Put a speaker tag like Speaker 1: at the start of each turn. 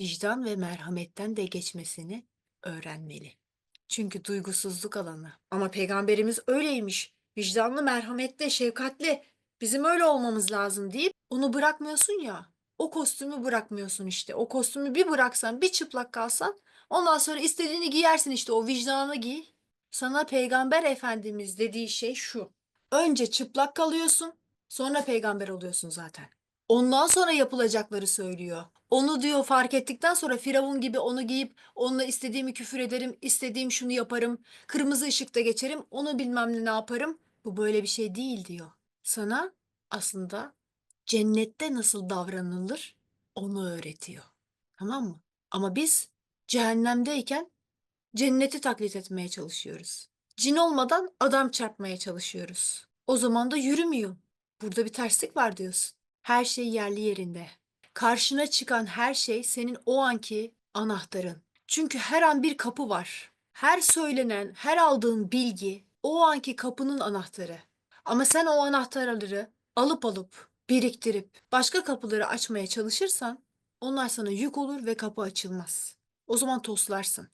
Speaker 1: vicdan ve merhametten de geçmesini öğrenmeli. Çünkü duygusuzluk alanı. Ama peygamberimiz öyleymiş. Vicdanlı, merhametli, şefkatli. Bizim öyle olmamız lazım deyip onu bırakmıyorsun ya. O kostümü bırakmıyorsun işte. O kostümü bir bıraksan, bir çıplak kalsan ondan sonra istediğini giyersin işte o vicdanı giy. Sana peygamber efendimiz dediği şey şu. Önce çıplak kalıyorsun, sonra peygamber oluyorsun zaten. Ondan sonra yapılacakları söylüyor. Onu diyor fark ettikten sonra Firavun gibi onu giyip onunla istediğimi küfür ederim, istediğim şunu yaparım, kırmızı ışıkta geçerim, onu bilmem ne ne yaparım. Bu böyle bir şey değil diyor. Sana aslında cennette nasıl davranılır onu öğretiyor. Tamam mı? Ama biz cehennemdeyken cenneti taklit etmeye çalışıyoruz. Cin olmadan adam çarpmaya çalışıyoruz. O zaman da yürümüyor. Burada bir terslik var diyorsun. Her şey yerli yerinde. Karşına çıkan her şey senin o anki anahtarın. Çünkü her an bir kapı var. Her söylenen, her aldığın bilgi o anki kapının anahtarı. Ama sen o anahtarları alıp alıp biriktirip başka kapıları açmaya çalışırsan onlar sana yük olur ve kapı açılmaz. O zaman toslarsın.